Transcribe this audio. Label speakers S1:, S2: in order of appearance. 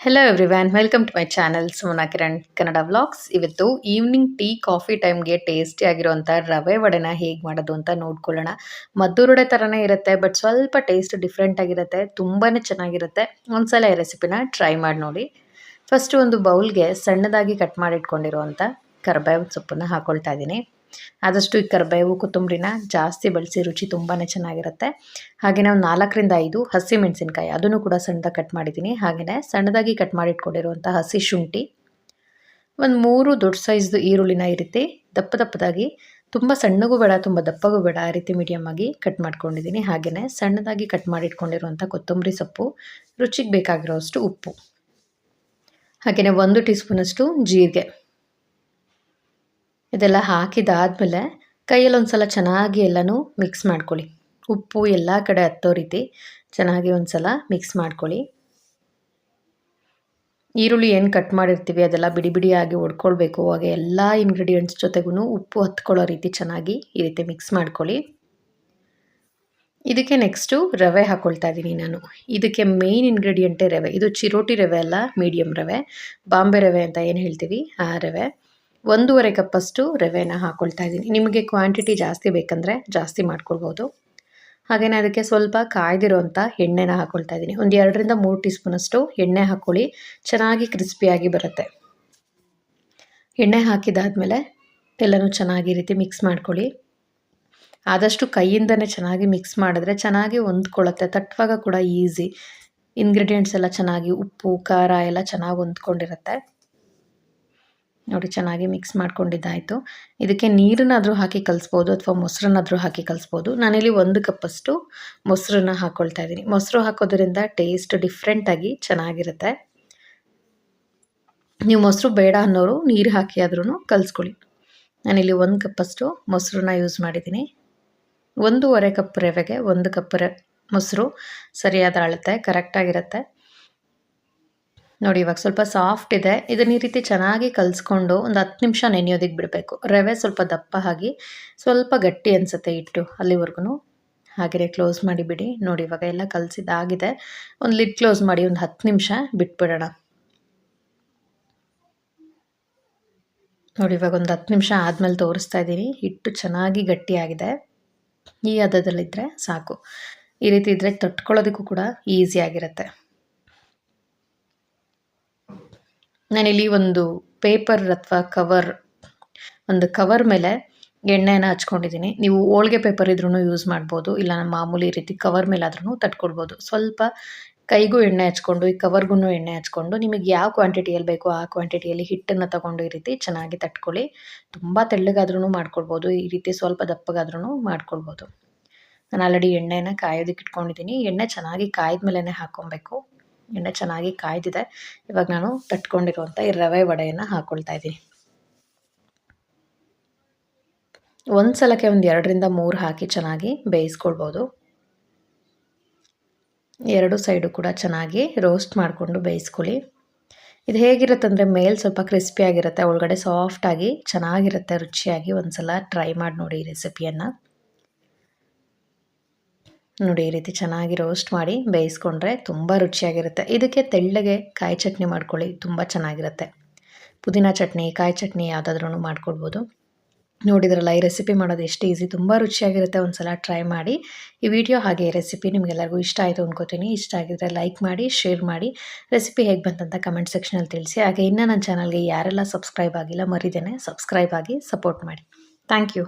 S1: Hello everyone welcome to my channel Sumana Kiran Kannada vlogs ಇವತ್ತು evening tea coffee ಟೈಮ್ಗೆ tasty ಆಗಿರುವಂಥ ರವೆ ವಡೆನ ಹೇಗೆ ಮಾಡೋದು ಅಂತ ನೋಡ್ಕೊಳ್ಳೋಣ. ಮದ್ದೂರುಡೆ ಥರನೇ ಇರುತ್ತೆ ಬಟ್ ಸ್ವಲ್ಪ ಟೇಸ್ಟ್ ಡಿಫ್ರೆಂಟ್ ಆಗಿರುತ್ತೆ ತುಂಬಾ ಚೆನ್ನಾಗಿರುತ್ತೆ. ಒಂದ್ಸಲ ಈ ರೆಸಿಪಿನ ಟ್ರೈ ಮಾಡಿ ನೋಡಿ. ಫಸ್ಟ್ ಒಂದು ಬೌಲ್ಗೆ ಸಣ್ಣದಾಗಿ ಕಟ್ ಮಾಡಿಟ್ಕೊಂಡಿರುವಂಥ ಕರ್ಬೇವಿನ ಸೊಪ್ಪನ್ನು ಹಾಕ್ಕೊಳ್ತಾ ಇದ್ದೀನಿ. ಆದಷ್ಟು ಈ ಕರ್ಬೇವು ಕೊತ್ತಂಬರಿನ ಜಾಸ್ತಿ ಬಳಸಿ ರುಚಿ ತುಂಬಾ ಚೆನ್ನಾಗಿರುತ್ತೆ. ಹಾಗೆ ನಾವು ನಾಲ್ಕರಿಂದ ಐದು ಹಸಿ ಮೆಣಸಿನ್ಕಾಯಿ ಅದನ್ನು ಕೂಡ ಸಣ್ಣದಾಗಿ ಕಟ್ ಮಾಡಿದ್ದೀನಿ. ಹಾಗೆಯೇ ಸಣ್ಣದಾಗಿ ಕಟ್ ಮಾಡಿಟ್ಕೊಂಡಿರುವಂಥ ಹಸಿ ಶುಂಠಿ, ಒಂದು ಮೂರು ದೊಡ್ಡ ಸೈಜ್ದು ಈರುಳ್ಳಿನ ಈ ರೀತಿ ದಪ್ಪ ದಪ್ಪದಾಗಿ ತುಂಬ ಸಣ್ಣಗೂ ಬೇಡ, ತುಂಬ ದಪ್ಪಗೂ ಬೇಡ ಆ ರೀತಿ ಮೀಡಿಯಮ್ ಆಗಿ ಕಟ್ ಮಾಡ್ಕೊಂಡಿದ್ದೀನಿ. ಹಾಗೆಯೇ ಸಣ್ಣದಾಗಿ ಕಟ್ ಮಾಡಿಟ್ಕೊಂಡಿರುವಂಥ ಕೊತ್ತಂಬರಿ ಸೊಪ್ಪು, ರುಚಿಗೆ ಬೇಕಾಗಿರೋಷ್ಟು ಉಪ್ಪು. ಹಾಗೆಯೇ ಒಂದು ಟೀ ಸ್ಪೂನಷ್ಟು ಜೀರಿಗೆ. ಇದೆಲ್ಲ ಹಾಕಿದಾದಮೇಲೆ ಕೈಯಲ್ಲಿ ಒಂದು ಸಲ ಚೆನ್ನಾಗಿ ಎಲ್ಲನೂ ಮಿಕ್ಸ್ ಮಾಡ್ಕೊಳ್ಳಿ. ಉಪ್ಪು ಎಲ್ಲ ಕಡೆ ಹತ್ತೋ ರೀತಿ ಚೆನ್ನಾಗಿ ಒಂದು ಸಲ ಮಿಕ್ಸ್ ಮಾಡ್ಕೊಳ್ಳಿ. ಈರುಳ್ಳಿ ಏನು ಕಟ್ ಮಾಡಿರ್ತೀವಿ ಅದೆಲ್ಲ ಬಿಡಿ ಬಿಡಿಯಾಗಿ ಒಡ್ಕೊಳ್ಬೇಕು. ಹಾಗೆ ಎಲ್ಲ ಇಂಗ್ರೀಡಿಯೆಂಟ್ಸ್ ಜೊತೆಗೂ ಉಪ್ಪು ಹತ್ಕೊಳ್ಳೋ ರೀತಿ ಚೆನ್ನಾಗಿ ಈ ರೀತಿ ಮಿಕ್ಸ್ ಮಾಡ್ಕೊಳ್ಳಿ. ಇದಕ್ಕೆ ನೆಕ್ಸ್ಟು ರವೆ ಹಾಕ್ಕೊಳ್ತಾ ಇದ್ದೀನಿ ನಾನು. ಇದಕ್ಕೆ ಮೇಯ್ನ್ ಇಂಗ್ರೀಡಿಯೆಂಟೇ ರವೆ. ಇದು ಚಿರೋಟಿ ರವೆ ಅಲ್ಲ ಮೀಡಿಯಮ್ ರವೆ. ಬಾಂಬೆ ರವೆ ಅಂತ ಏನು ಹೇಳ್ತೀವಿ? ಆ ರವೆ. ಒಂದೂವರೆ ಕಪ್ಪಷ್ಟು ರವೆನ ಹಾಕ್ಕೊಳ್ತಾ ಇದ್ದೀನಿ. ನಿಮಗೆ ಕ್ವಾಂಟಿಟಿ ಜಾಸ್ತಿ ಬೇಕಂದರೆ ಜಾಸ್ತಿ ಮಾಡ್ಕೊಳ್ಬೋದು. ಹಾಗೆಯೇ ಅದಕ್ಕೆ ಸ್ವಲ್ಪ ಕಾಯ್ದಿರೋಂಥ ಎಣ್ಣೆನ ಹಾಕ್ಕೊಳ್ತಾ ಇದ್ದೀನಿ. ಒಂದು ಎರಡರಿಂದ ಮೂರು ಟೀ ಸ್ಪೂನಷ್ಟು ಎಣ್ಣೆ ಹಾಕ್ಕೊಳ್ಳಿ ಚೆನ್ನಾಗಿ ಕ್ರಿಸ್ಪಿಯಾಗಿ ಬರುತ್ತೆ. ಎಣ್ಣೆ ಹಾಕಿದಾದ್ಮೇಲೆ ಎಲ್ಲನೂ ಚೆನ್ನಾಗಿ ರೀತಿ ಮಿಕ್ಸ್ ಮಾಡ್ಕೊಳ್ಳಿ. ಆದಷ್ಟು ಕೈಯಿಂದನೇ ಚೆನ್ನಾಗಿ ಮಿಕ್ಸ್ ಮಾಡಿದ್ರೆ ಚೆನ್ನಾಗಿ ಹೊಂದ್ಕೊಳ್ಳುತ್ತೆ. ತಟ್ಟುವಾಗ ಕೂಡ ಈಸಿ ಇಂಗ್ರೀಡಿಯೆಂಟ್ಸ್ ಎಲ್ಲ ಚೆನ್ನಾಗಿ ಉಪ್ಪು, ಖಾರ ಎಲ್ಲ ಚೆನ್ನಾಗಿ ಹೊಂದ್ಕೊಂಡಿರುತ್ತೆ. ನೋಡಿ, ಚೆನ್ನಾಗಿ ಮಿಕ್ಸ್ ಮಾಡ್ಕೊಂಡಿದ್ದಾಯಿತು. ಇದಕ್ಕೆ ನೀರನ್ನಾದರೂ ಹಾಕಿ ಕಲಿಸ್ಬೋದು ಅಥವಾ ಮೊಸರನ್ನಾದರೂ ಹಾಕಿ ಕಲಿಸ್ಬೋದು. ನಾನಿಲ್ಲಿ ಒಂದು ಕಪ್ಪಷ್ಟು ಮೊಸರನ್ನ ಹಾಕ್ಕೊಳ್ತಾ ಇದ್ದೀನಿ. ಮೊಸರು ಹಾಕೋದ್ರಿಂದ ಟೇಸ್ಟ್ ಡಿಫ್ರೆಂಟಾಗಿ ಚೆನ್ನಾಗಿರುತ್ತೆ. ನೀವು ಮೊಸರು ಬೇಡ ಅನ್ನೋರು ನೀರು ಹಾಕಿ ಆದ್ರೂ ಕಲಿಸ್ಕೊಳ್ಳಿ. ನಾನಿಲ್ಲಿ ಒಂದು ಕಪ್ಪಷ್ಟು ಮೊಸರನ್ನ ಯೂಸ್ ಮಾಡಿದ್ದೀನಿ. ಒಂದೂವರೆ ಕಪ್ ರವೆಗೆ ಒಂದು ಕಪ್ ರೆ ಮೊಸರು ಸರಿಯಾದ ಅಳತೆ ಕರೆಕ್ಟಾಗಿರುತ್ತೆ ನೋಡಿ, ಇವಾಗ ಸ್ವಲ್ಪ ಸಾಫ್ಟ್ ಇದೆ. ಇದನ್ನ ಈ ರೀತಿ ಚೆನ್ನಾಗಿ ಕಲಿಸ್ಕೊಂಡು ಒಂದು ಹತ್ತು ನಿಮಿಷ ನೆನೆಯೋದಕ್ಕೆ ಬಿಡಬೇಕು. ರವೆ ಸ್ವಲ್ಪ ದಪ್ಪ ಆಗಿ ಸ್ವಲ್ಪ ಗಟ್ಟಿ ಅನಿಸುತ್ತೆ ಇಟ್ಟು ಅಲ್ಲಿವರೆಗೂ ಹಾಗೆಯೇ ಕ್ಲೋಸ್ ಮಾಡಿಬಿಡಿ ನೋಡಿ, ಇವಾಗ ಎಲ್ಲ ಕಲಸಿದಾಗಿದೆ ಒಂದು ಲಿಡ್ ಕ್ಲೋಸ್ ಮಾಡಿ ಒಂದು ಹತ್ತು ನಿಮಿಷ ಬಿಟ್ಬಿಡೋಣ. ನೋಡಿ, ಇವಾಗ ಒಂದು ಹತ್ತು ನಿಮಿಷ ಆದಮೇಲೆ ತೋರಿಸ್ತಾ ಇದ್ದೀನಿ. ಹಿಟ್ಟು ಚೆನ್ನಾಗಿ ಗಟ್ಟಿಯಾಗಿದೆ ಈ ಹದದಲ್ಲಿದ್ದರೆ ಸಾಕು. ಈ ರೀತಿ ಇದ್ದರೆ ತಟ್ಕೊಳ್ಳೋದಕ್ಕೂ ಕೂಡ ಈಸಿಯಾಗಿರುತ್ತೆ ನಾನಿಲ್ಲಿ ಒಂದು ಪೇಪರ್ ಅಥವಾ ಕವರ್, ಒಂದು ಕವರ್ ಮೇಲೆ ಎಣ್ಣೆನ ಹಚ್ಕೊಂಡಿದ್ದೀನಿ. ನೀವು ಹೋಳ್ಗೆ ಪೇಪರ್ ಇದ್ರೂ ಯೂಸ್ ಮಾಡ್ಬೋದು, ಇಲ್ಲ ಮಾಮೂಲಿ ರೀತಿ ಕವರ್ ಮೇಲೆ ಆದ್ರೂ ತಟ್ಕೊಳ್ಬೋದು. ಸ್ವಲ್ಪ ಕೈಗೂ ಎಣ್ಣೆ ಹಚ್ಕೊಂಡು, ಈ ಕವರ್ಗೂ ಎಣ್ಣೆ ಹಚ್ಕೊಂಡು, ನಿಮಗೆ ಯಾವ ಕ್ವಾಂಟಿಟಿಯಲ್ಲಿ ಬೇಕೋ ಆ ಕ್ವಾಂಟಿಟಿಯಲ್ಲಿ ಹಿಟ್ಟನ್ನು ತಗೊಂಡು ಈ ರೀತಿ ಚೆನ್ನಾಗಿ ತಟ್ಕೊಳ್ಳಿ. ತುಂಬ ತೆಳ್ಳಗಾದ್ರೂ ಮಾಡ್ಕೊಳ್ಬೋದು, ಈ ರೀತಿ ಸ್ವಲ್ಪ ದಪ್ಪಗಾದ್ರೂ ಮಾಡ್ಕೊಳ್ಬೋದು. ನಾನು ಆಲ್ರೆಡಿ ಎಣ್ಣೆನ ಕಾಯೋದಕ್ಕೆ ಇಟ್ಕೊಂಡಿದ್ದೀನಿ. ಎಣ್ಣೆ ಚೆನ್ನಾಗಿ ಕಾಯ್ದ ಮೇಲೇ ಹಾಕ್ಕೊಬೇಕು. ಎಣ್ಣೆ ಚೆನ್ನಾಗಿ ಕಾಯ್ದಿದೆ. ಇವಾಗ ನಾನು ತಟ್ಕೊಂಡಿರುವಂಥ ಈ ರವೆ ವಡೆಯನ್ನು ಹಾಕ್ಕೊಳ್ತಾ ಇದ್ದೀನಿ. ಒಂದು ಸಲಕ್ಕೆ ಒಂದು ಎರಡರಿಂದ ಮೂರು ಹಾಕಿ ಚೆನ್ನಾಗಿ ಬೇಯಿಸ್ಕೊಳ್ಬೋದು. ಎರಡು ಸೈಡು ಕೂಡ ಚೆನ್ನಾಗಿ ರೋಸ್ಟ್ ಮಾಡಿಕೊಂಡು ಬೇಯಿಸ್ಕೊಳ್ಳಿ. ಇದು ಹೇಗಿರುತ್ತೆ ಅಂದರೆ ಮೇಲೆ ಸ್ವಲ್ಪ ಕ್ರಿಸ್ಪಿಯಾಗಿರುತ್ತೆ ಒಳಗಡೆ ಸಾಫ್ಟಾಗಿ ಚೆನ್ನಾಗಿರುತ್ತೆ, ರುಚಿಯಾಗಿ ಒಂದು ಸಲ ಟ್ರೈ ಮಾಡಿ ನೋಡಿ ಈ ರೆಸಿಪಿಯನ್ನು. ನೋಡಿ, ಈ ರೀತಿ ಚೆನ್ನಾಗಿ ರೋಸ್ಟ್ ಮಾಡಿ ಬೇಯಿಸ್ಕೊಂಡ್ರೆ ತುಂಬ ರುಚಿಯಾಗಿರುತ್ತೆ. ಇದಕ್ಕೆ ತೆಳ್ಳಗೆ ಕಾಯಿ ಚಟ್ನಿ ಮಾಡ್ಕೊಳ್ಳಿ, ತುಂಬ ಚೆನ್ನಾಗಿರುತ್ತೆ. ಪುದೀನ ಚಟ್ನಿ, ಕಾಯಿ ಚಟ್ನಿ ಯಾವುದಾದ್ರೂ ಮಾಡ್ಕೊಳ್ಬೋದು ನೋಡಿದ್ರಲ್ಲ ಈ ರೆಸಿಪಿ ಮಾಡೋದು ಎಷ್ಟು ಈಸಿ ತುಂಬ ರುಚಿಯಾಗಿರುತ್ತೆ. ಒಂದು ಸಲ ಟ್ರೈ ಮಾಡಿ, ಈ ವಿಡಿಯೋ ಹಾಗೆ ರೆಸಿಪಿ ನಿಮಗೆಲ್ಲರಿಗೂ ಇಷ್ಟ ಆಯಿತು ಅಂದ್ಕೋತೀನಿ ಇಷ್ಟ ಆಗಿದ್ರೆ ಲೈಕ್ ಮಾಡಿ ಶೇರ್ ಮಾಡಿ. ರೆಸಿಪಿ ಹೇಗೆ ಬಂತಂತ ಕಮೆಂಟ್ ಸೆಕ್ಷನಲ್ಲಿ ತಿಳಿಸಿ. ಹಾಗೆ ಇನ್ನೂ ನನ್ನ ಚಾನಲ್ಗೆ ಯಾರೆಲ್ಲ ಸಬ್ಸ್ಕ್ರೈಬ್ ಆಗಿಲ್ಲ, ಮರಿದೇನೆ ಸಬ್ಸ್ಕ್ರೈಬ್ ಆಗಿ ಸಪೋರ್ಟ್ ಮಾಡಿ. Thank you